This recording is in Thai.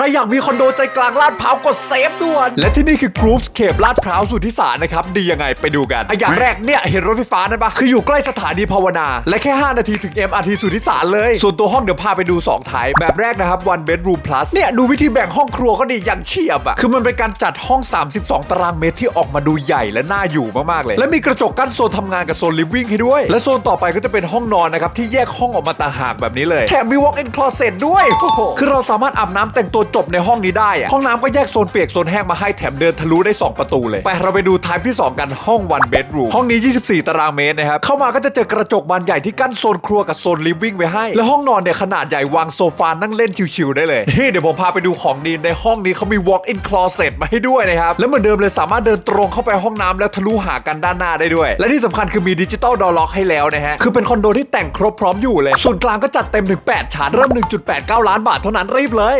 รอยากมีคอนโดใจกลางลาดพร้าวกดเซฟด่วน และที่นี่คือกรุ๊ปสเคปลาดพร้าวสุทธิสารนะครับ ดียังไงไปดูกันอะอย่างแรกเนี่ย เห็นรถไฟฟ้านั่นปะคืออยู่ใกล้สถานีภาวนา และแค่ 5 นาทีถึง MRT สุทธิสารเลย ส่วนตัวห้องเดี๋ยวพาไปดู2ไทป์แบบแรกนะครับ one bedroom plus เนี่ยดูวิธีแบ่งห้องครัวก็ดีอย่างเฉียบอะคือมันเป็นการจัดห้อง 32 ตารางเมตรที่ออกมาดูใหญ่และน่าอยู่มากๆเลย และมีกระจกกั้นโซนทำงานกับโซน living ให้ด้วย และโซนต่อไปก็จะเป็นห้องนอนนะครับที่แยกห้องออกมาต่างหากแบบนี้เลยแถมมี walk in closet ด้วยโอ้โหคือเราสามารถอาบน้ำแต่งตัวจบในห้องนี้ได้อะห้องน้ำก็แยกโซนเปียกโซนแห้งมาให้แถมเดินทะลุได้ 2 ประตูเลย ไปเราไปดู type ที่ 2 กันห้อง one bedroom ห้องนี้ 24 ตารางเมตรนะครับ เข้ามาก็จะเจอกระจกบานใหญ่ที่กั้นโซนครัวกับโซน living ไว้ให้ และห้องนอนเนี่ยขนาดใหญ่วางโซฟานั่งเล่นชิวๆได้เลยนี่เดี๋ยวผมพาไปดูของดีในห้องนี้เขามี walk in closet มาให้ด้วยนะครับ แล้วเหมือนเดิมเลยสามารถเดินตรงเข้าไปห้องน้ำแล้วทะลุหากันด้านหน้าได้ด้วย และที่สำคัญคือมีดิจิตอลดอล็อกให้แล้วนะฮะ คือเป็นคอนโดที่แต่งครบพร้อมอยู่เลย ส่วนกลางก็จัดเต็มถึง8ชั้น เริ่ม 1.89 ล้านบาทเท่านั้นรีบเลย